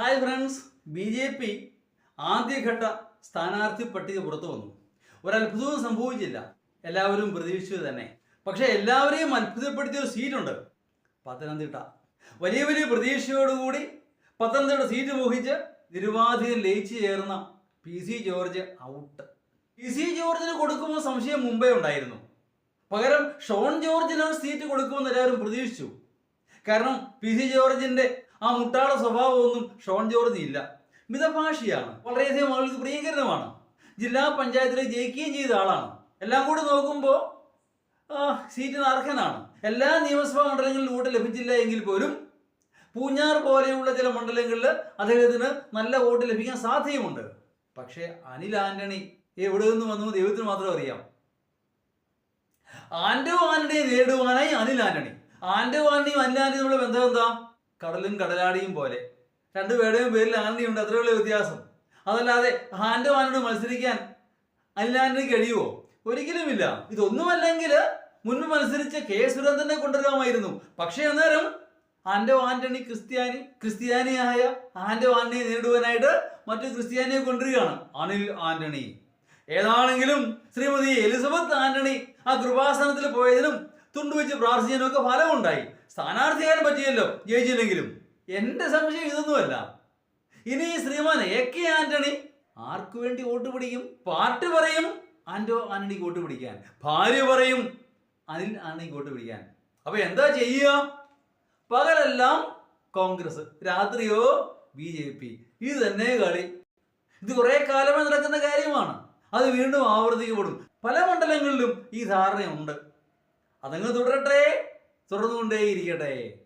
Hi friends B J P ആദ്യഘട്ട സ്ഥാനാർത്ഥി പട്ടിക പുറത്തു വന്നു. ഒരത്ഭുതവും സംഭവിച്ചില്ല. എല്ലാവരും പ്രതീക്ഷിച്ചത് തന്നെ. പക്ഷേ എല്ലാവരെയും അത്ഭുതപ്പെടുത്തിയ ഒരു സീറ്റുണ്ട് പത്തനംതിട്ട. വലിയ വലിയ പ്രതീക്ഷയോടുകൂടി പത്തനംതിട്ട സീറ്റ് മോഹിച്ച് നിരുപാധികം ലയിച്ചു ചേർന്ന P C George out P C ജോർജിന് കൊടുക്കുമ്പോൾ സംശയം മുമ്പേ ഉണ്ടായിരുന്നു. പകരം ഷോൺ ജോർജിന് സീറ്റ് കൊടുക്കുമെന്ന് എല്ലാവരും പ്രതീക്ഷിച്ചു. കാരണം പി സി ജോർജിന്റെ ആ മുട്ടാള സ്വഭാവമൊന്നും ഷോൺ ജോർജ് ഇല്ല. മിതഭാഷിയാണ്. വളരെയധികം ആളുകൾക്ക് പ്രിയകരണമാണ് ജില്ലാ പഞ്ചായത്തിലെ ജയിക്കുകയും ചെയ്ത ആളാണ്. എല്ലാം കൂടി നോക്കുമ്പോൾ സീറ്റിന് അർഹനാണ്. എല്ലാ നിയമസഭാ മണ്ഡലങ്ങളിലും വോട്ട് ലഭിച്ചില്ല എങ്കിൽ പോലും പൂഞ്ഞാർ പോലെയുള്ള ചില മണ്ഡലങ്ങളിൽ അദ്ദേഹത്തിന് നല്ല വോട്ട് ലഭിക്കാൻ സാധ്യതയുമുണ്ട്. പക്ഷേ അനിൽ ആന്റണി എവിടെ നിന്ന് വന്നു ദൈവത്തിന് മാത്രം അറിയാം. ആന്റോ ആന്റണിയെ നേടുവാനായി അനിൽ ആന്റണി. ആന്റോ ആന്റണിയും അനിൽ ആന്റണിയും ബന്ധം എന്താ? കടലും കടലാടിയും പോലെ. രണ്ടുപേരുടെയും പേരിൽ ആനന്ദിയുണ്ട്. അത്രയുള്ള വ്യത്യാസം. അതല്ലാതെ ആന്റണി മത്സരിക്കാൻ അനിൽ ആന്റണി കഴിയുമോ ഒരിക്കലുമില്ല. ഇതൊന്നുമല്ലെങ്കിൽ മുൻപ് മത്സരിച്ച കെ സുരേന്ദ്രനെ കൊണ്ടുവരാമായിരുന്നു. പക്ഷേ അന്നേരം ആൻഡോ ആന്റണി ക്രിസ്ത്യാനി ക്രിസ്ത്യാനിയായ ആൻഡോ ആന്റണിയെ നേരിടുവാനായിട്ട് മറ്റു ക്രിസ്ത്യാനിയെ കൊണ്ടുവരികയാണ് അനിൽ ആന്റണി. ഏതാണെങ്കിലും ശ്രീമതി എലിസബത്ത് ആന്റണി ആ കൃപാസനത്തിൽ പോയതിനും തുണ്ടുവെച്ച് പ്രാർത്ഥിച്ചതിനൊക്കെ ഫലമുണ്ടായി. സ്ഥാനാർത്ഥിയാകാൻ പറ്റിയല്ലോ ജയിച്ചില്ലെങ്കിലും. എന്റെ സംശയം ഇതൊന്നുമല്ല. ഇനി ശ്രീമാൻ എ കെ ആന്റണി ആർക്കു വേണ്ടി വോട്ട് പിടിക്കും? പാർട്ടി പറയും ആന്റോ ആന്റണിക്ക് വോട്ട് പിടിക്കാൻ. ഭാര്യ പറയും അനിൽ ആന്റണിക്ക് വോട്ട് പിടിക്കാൻ. അപ്പൊ എന്താ ചെയ്യുക? പകലെല്ലാം കോൺഗ്രസ് രാത്രിയോ ബി ജെ പി. ഇത് തന്നെ കളി. ഇത് കുറെ കാലമായി നടക്കുന്ന കാര്യമാണ്. അത് വീണ്ടും ആവർത്തിക്കപ്പെടും. പല മണ്ഡലങ്ങളിലും ഈ ധാരണയുണ്ട്. അതങ്ങ് തുടരട്ടെ. തുടർന്നുകൊണ്ടേയിരിക്കട്ടെ.